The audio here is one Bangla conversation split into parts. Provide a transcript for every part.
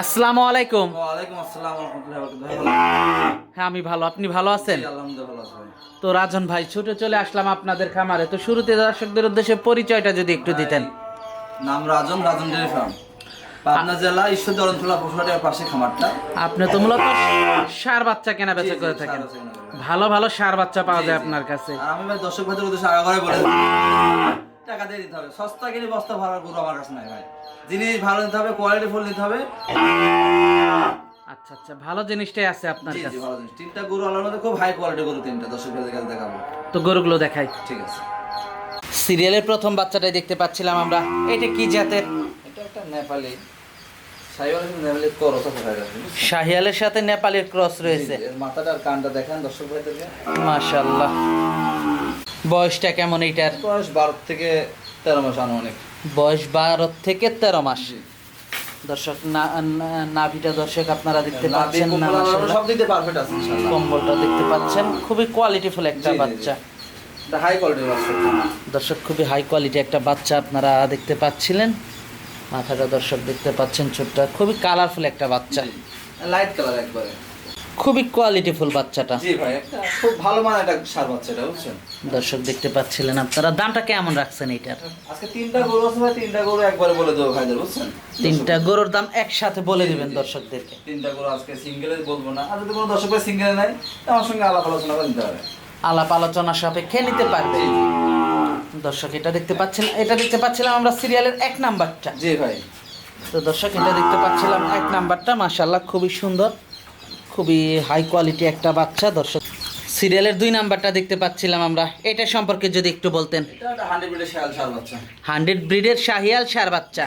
আসসালামু আলাইকুম। ওয়ালাইকুম আসসালাম হ্যাঁ আমি ভালো। আপনি ভালো আছেন। তো রাজন ভাই ছুটে চলে আসলাম আপনাদের খামারে। তো শুরুতে দর্শকদের উদ্দেশ্যে পরিচয়টা যদি একটু দিতেন। নাম রাজন রাজন ডেয়ারি ফার্ম। পাবনা জেলা ঈশ্বর দরনতলা পশুহাটের পাশে খামারটা। আপনি তো মূলত সার বাচ্চা কেনা বেচা করে থাকেন। ভালো ভালো সার বাচ্চা পাওয়া যায় আপনার কাছে। আমি দর্শক ভাইদের উদ্দেশ্যে আগে বলে টাকা দিয়ে দিতে হবে। সস্তা কিনে বস্তা ভাড়া গরু আমার কাছে নাই ভাই। জিনিস ভালো নিতে হবে কোয়ালিটি ফুল নিতে হবে। আচ্ছা আচ্ছা ভালো জিনিসটাই আছে আপনার কাছে। ভালো জিনিস। তিনটা গরু আলার মধ্যে খুব হাই কোয়ালিটি গরু তিনটা দর্শক ভাইদের কাছে দেখাবো। তো গরুগুলো দেখাই। ঠিক আছে। সিরিয়ালের প্রথম বাচ্চাটাই দেখতে পাচ্ছিলাম আমরা। এটা কি জাতের? এটা একটা নেপালি। শাহিয়ালের সাথে নেপালের ক্রস রয়েছে। এর মাথাটা আর কানটা দেখেন দর্শক ভাইদেরকে। মাশাল্লাহ বয়সটা কেমন এইটার? বয়স বারো থেকে তেরো মাস আনুমানিক। বয়স বারো থেকে তেরো মাস। দর্শক নাভিটা দর্শক আপনারা দেখতে পাচ্ছেন। সব দিতে পারফেক্ট আছে কম্বলটা দেখতে পাচ্ছেন খুবই কোয়ালিটিফুল একটা। বাচ্চা। হাই কোয়ালিটির বাচ্চা। দর্শক খুবই হাই কোয়ালিটি একটা বাচ্চা আপনারা দেখতে পাচ্ছিলেন। মাথাটা দর্শক দেখতে পাচ্ছেন ছোটটা খুবই কালারফুল একটা বাচ্চা। লাইট কালার একবারে। খুবই কোয়ালিটিফুল বাচ্চাটা। জি ভাই খুব ভালো মানের একটা সার বাচ্চা এটা বুঝছেন? দর্শক দেখতে পাচ্ছিলেন আপনারা দামটা কেমন রাখছেন এইটার? আজকে তিনটা গরু আছে ভাই তিনটা গরু একবারে বলে দেবো ভাইদের বুঝছেন? তিনটা গরুর দাম একসাথে বলে দিবেন দর্শকদেরকে। তিনটা গরু আজকে সিঙ্গেলে বলব না আর যদি কোনো দর্শক ভাই সিঙ্গেলে নাই আমার সঙ্গে আলাপ আলোচনা করে নিতে হবে। আলাপ আলোচনা সাপেক্ষে নিতে পারবে। দর্শক এটা দেখতে পাচ্ছেন এটা দেখতে পাচ্ছিলাম আমরা সিরিয়ালের এক নাম্বারটা। জি ভাই। তো দর্শক এটা দেখতে পাচ্ছিলাম এক নাম্বারটা মাশাল্লাহ খুবই সুন্দর। খুবই হাই কোয়ালিটি একটা বাচ্চা দর্শক। সিরিয়ালের দুই নাম্বারটা দেখতে পাচ্ছিলাম আমরা। এটা সম্পর্কে যদি একটু বলতেন। হান্ড্রেড ব্রিডের শাহিয়াল সার বাচ্চা।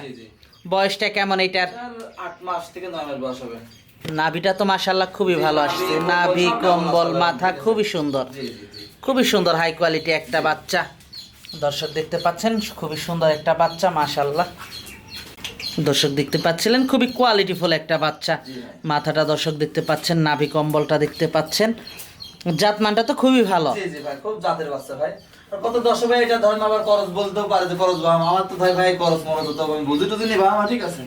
বয়সটা কেমন এটার? এটার আট মাস থেকে নয় মাস বয়স হবে। নাভিটা তো মাশাল্লাহ খুবই ভালো আসছে। নাভি কম্বল মাথা খুবই সুন্দর। খুবই সুন্দর হাই কোয়ালিটি একটা বাচ্চা। দর্শক দেখতে পাচ্ছেন খুবই সুন্দর একটা বাচ্চা মাশাল্লাহ দর্শক দেখতে পাচ্ছিলেন খুবই কোয়ালিটিফুল একটা বাচ্চা। মাথাটা দর্শক দেখতে পাচ্ছেন নাভি কম্বলটা দেখতে পাচ্ছেন। জাতমানটা তো খুবই ভালো। জি জি ভাই খুব জাতের বাচ্চা ভাই। কত দশ ভাই এটা ধরেন আবার করস বলতেও পারে যে করস বাবা আমার তো ভাই ভাই করস মরস তো আমি বুঝি টুঝি নি বাবা ঠিক আছে?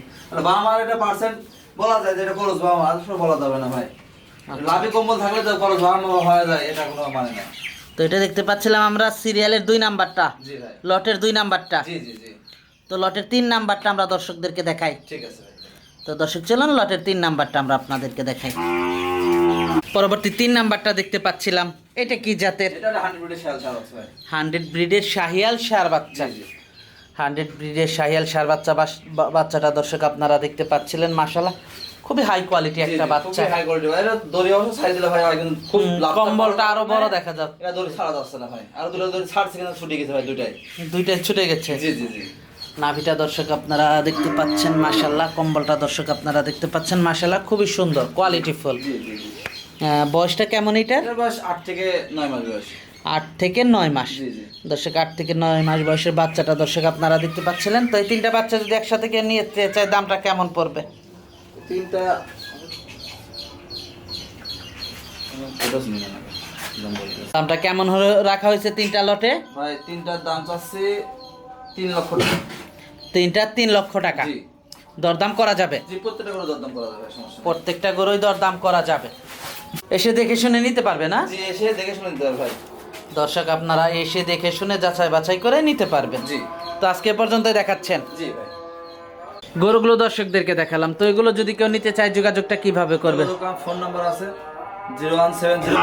বাবা মার এটা পার্সেন্ট বলা যায় যে এটা করস বাবা মা বলা যাবে না ভাই। লাভি কম্বল থাকলে তো করস বাবা হয়ে যায় এটা কোনো মানে না। তো এটা দেখতে পাচ্ছিলাম আমরা সিরিয়ালের দুই নাম্বারটা। লটের দুই নাম্বারটা। জি জি জি। তো লটের তিন নাম্বারটা আমরা দর্শকদেরকে দেখাই। ঠিক আছে তো দর্শক চলুন লটের তিন নাম্বারটা আমরা আপনাদেরকে দেখাই। পরবর্তী তিন নাম্বারটা দেখতে পাচ্ছিলাম। এটা কি জাতের? হান্ড্রেড ব্রিডের শাহিয়াল সার বাচ্চা। হান্ড্রেড ব্রিডের শাহিয়াল সার বাচ্চা বাচ্চাটা দর্শক আপনারা দেখতে পাচ্ছিলেন মাশাল্লাহ খুবই হাই কোয়ালিটি একটা বাচ্চা। হাই কোয়ালিটি এটা দড়ি অবশ্য সাইজ দিলে ভাই একদম খুব কম্বলটা আরও বড় দেখা যাচ্ছে। এটা দড়ি ছাড়া যাচ্ছে না ভাই। আর দুটো দড়ি ছাড়ছে কিনা ছুটে গেছে ভাই দুটাই দুইটাই ছুটে গেছে। জি জি জি। নাভিটা দর্শক আপনারা দেখতে পাচ্ছেন মাশাল্লাহ কম্বলটা দর্শক আপনারা দেখতে পাচ্ছেন মাশাল্লাহ খুবই সুন্দর কোয়ালিটি ফুল জি জি জি। বয়সটা কেমন এটার বয়স আট থেকে নয় মাস বয়স। আট থেকে নয় মাস। দর্শক আট থেকে নয় মাস বয়সের বাচ্চাটা দর্শক আপনারা দেখতে পাচ্ছিলেন। তো এই তিনটা বাচ্চা যদি একসাথে কেউ নিয়ে চায় দামটা কেমন পড়বে? তিনটা এটা। দামটা কেমন হলে রাখা হয়েছে তিনটা লটে? তিনটার দাম চাচ্ছে তিন লক্ষ টাকা। তিনটা তিন লক্ষ টাকা। দরদাম করা যাবে? প্রত্যেকটা করে দরদাম করা যাবে প্রত্যেকটা গরুই দরদাম করা যাবে। এসে দেখে শুনে নিতে পারবে না? এসে দেখে শুনে দিতে হবে ভাই। দর্শক আপনারা এসে দেখে শুনে যাচাই বাছাই করে নিতে পারবেন। জি। তো আজকে এ পর্যন্ত দেখাচ্ছেন। জি ভাই। গরুগুলো দর্শকদেরকে দেখালাম। তো এগুলো যদি কেউ নিতে চায় যোগাযোগটা কীভাবে করবে? ফোন নাম্বার আছে zero one seven zero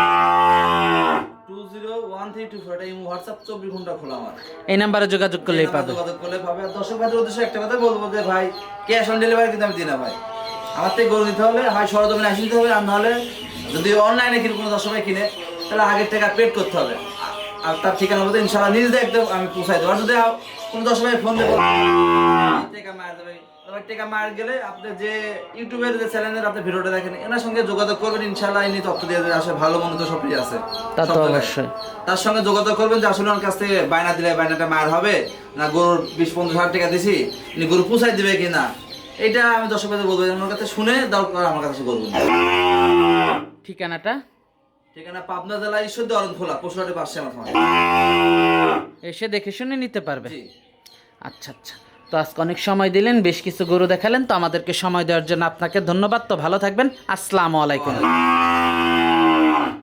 two zero one three two four এটা ইমো হোয়াটসঅ্যাপ চব্বিশ ঘণ্টা খোলা আমার। এই নাম্বারে যোগাযোগ করলেই পাবে। যোগাযোগ করলে পাবে। আর দর্শক ভাইদের উদ্দেশ্যে একটা কথা বলব যে ভাই ক্যাশ অন ডেলিভারি কিন্তু আমি দিই না ভাই। আমার থেকে গরু নিতে হলে হয় সরজমিনে আসে নিতে হবে আর নাহলে যদি অনলাইনে কিনে কোনো দর্শক ভাই কিনে তাহলে আগের টাকা পেড করতে হবে। আর তার ঠিকানা মতো ইনশাল্লাহ নিজ দেখতে আমি পৌঁছাই দেবো। আর যদি কোনো ভাই ফোন দেবো টাকা মার দেবে এবার টাকা মার গেলে আপনি যে ইউটিউবের যে চ্যানেলের আপনি ভিডিওটা দেখেন এনার সঙ্গে যোগাযোগ করবেন ইনশাল্লাহ ইনি তথ্য দিয়ে দেবে আসলে ভালো মন্দ তো সবই আছে। তা তো অবশ্যই। তার সঙ্গে যোগাযোগ করবেন যে আসলে ওনার কাছ থেকে বায়না দিলে বায়নাটা মার হবে না গরুর বিশ পঞ্চাশ হাজার টাকা দিছি ইনি গরু পুষাই দিবে কি না এটা আমি দর্শক ভাইদের বলব আমার কাছে শুনে দরকার আমার কাছে করব ঠিকানাটা? ঠিকানা পাবনা জেলা ঈশ্বর অরণ পশুহাটের পাশে আমার এসে দেখে শুনে নিতে পারবে। আচ্ছা আচ্ছা। তো আজকে অনেক সময় দিলেন বেশ কিছু গরু দেখালেন তো আমাদেরকে সময় দেওয়ার জন্য আপনাকে ধন্যবাদ। তো ভালো থাকবেন। আসসালাম আলাইকুম।